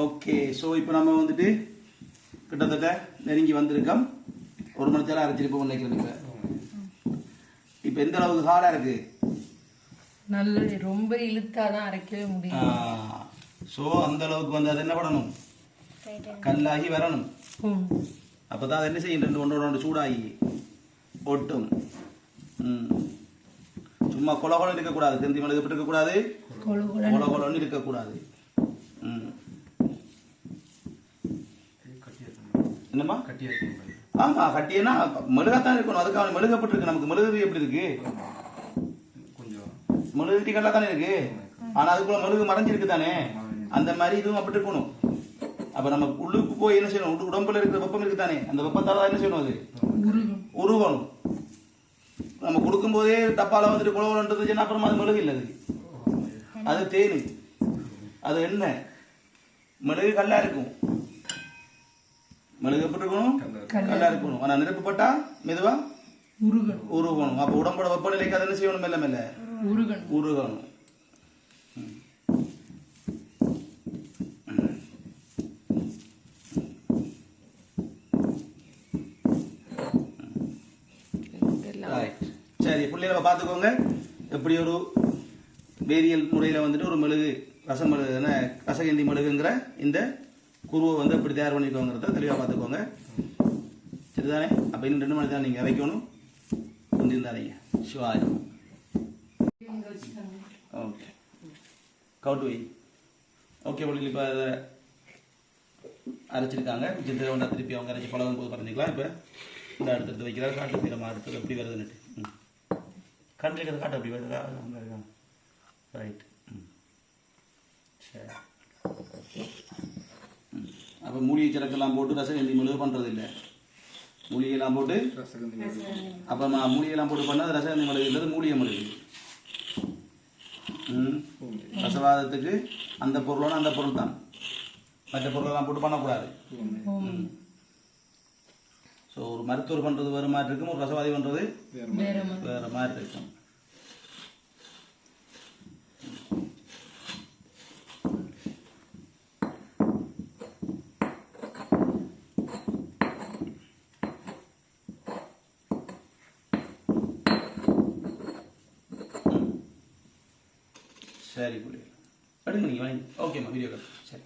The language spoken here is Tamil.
ஓகே ஸோ இப்போ நம்ம வந்துட்டு கிட்டத்தட்ட நெருங்கி வந்திருக்கோம். ஒரு மணி நேரம் அரைச்சிருப்போம் நினைக்கிறேன் இப்போ இப்போ எந்த அளவுக்கு ஹார்டாக இருக்கு? நல்ல ரொம்ப இழுத்தாதான் அரைக்கவே முடியும். ஸோ அந்த அளவுக்கு வந்து அது என்ன பண்ணணும்? கல்லாகி வரணும். அப்போ தான் அது என்ன செய்யும்? ரெண்டு ஒன்றோட ஒன்று சூடாகி ஒட்டும். சும்மா கொல கொலம் இருக்கக்கூடாது தெந்தி மிளகு இருக்கக்கூடாது? கொழு கொழு. கொல கொலன்னு இருக்கக்கூடாது. என்னம்மா? ஆமா கட்டியனா மெழுகாத்தான் இருக்கணும். அதுக்காக மெழுகப்பட்டிருக்கு. நமக்கு மெழுகு எப்படி இருக்கு? மெழுகு டிக்கெட்ல தானே இருக்கு? ஆனா அதுக்குள்ள மெழுகு மறைஞ்சிருக்கு தானே? அந்த மாதிரி இதுவும் அப்படி இருக்கணும். அப்ப நம்ம உள்ளுக்கு போய் என்ன செய்யணும்? உடு- உடம்புல இருக்கிற வெப்பம் இருக்கு தானே? அந்த வெப்பத்தால தான் என்ன செய்யணும் அது? உருகும் உருவணும் நம்ம கொடுக்கும்போதே டப்பால வந்துட்டு குழவன்றது அப்புறமா அது மெழுகு இல்லை அது அது தேனு. அது எண்ணெய். மெழுகு கல்லா இருக்கும். மெழுகு எப்படி இருக்கணும் கல்லா இருக்கணும் ஆனா நெருப்பு பட்டா மெதுவா? உருகணும். உருகணும். அப்ப உடம்போட வெப்பநிலைக்கு அது என்ன செய்யணும்? மெல்ல மெல்ல? உருகணும். உருகணும். Right. சரி பிள்ளைகளை பார்த்துக்கோங்க. எப்படி ஒரு வேதியியல் முறையில் வந்துட்டு ஒரு மெழுகு ரச மெழுகு என்ன ரசகந்தி மெழுகுங்கிற இந்த குருவை வந்து எப்படி தயார் பண்ணிக்கோங்கிறத தெளிவாக பார்த்துக்கோங்க. சரிதானே? அப்போ இன்னும் ரெண்டு மணி தான் நீங்கள் இறைக்கணும். புரிஞ்சிருந்தாதீங்க சிவாயம். ஓகே. கவுட் வை ஓகே உங்களுக்கு இப்போ அதை அரைச்சிருக்காங்க. மிச்சத்தை ஒன்றா திருப்பி அவங்க அரைச்சி பழகும் போது பண்ணிக்கலாம் இப்போ இந்த அடுத்து எடுத்து வைக்கிறார். காட்டு தீரமாக அடுத்தது எப்படி வருதுன்னுட்டு ம். கண்டிருக்கிறது காட்டு அப்படி வருதா? அங்கே இருக்காங்க ரைட் ம். சரி. அப்போ மூலிகை சரக்கெல்லாம் போட்டு ரசகந்தி மெழுகு பண்ணுறது இல்லை மூலிகையெல்லாம் போட்டு அப்போ மூலிகையெல்லாம் போட்டு பண்ணால் ரசகந்தி மெழுகு இல்லை மூலிகை மெழுகு. ரசவாதத்துக்கு அந்த பொருளோட அந்த பொருள் தான். மற்ற பொருளெல்லாம் போட்டு பண்ணக்கூடாது. ஸோ ஒரு மருத்துவர் பண்ணுறது வேறு மாதிரி இருக்கும் ஒரு ரசவாதி பண்ணுறது. வேறு மாதிரி இருக்கும். சரி புள்ளி அடுங்க நீங்கள் வாங்கி ஓகேம்மா வீடியோ சரி.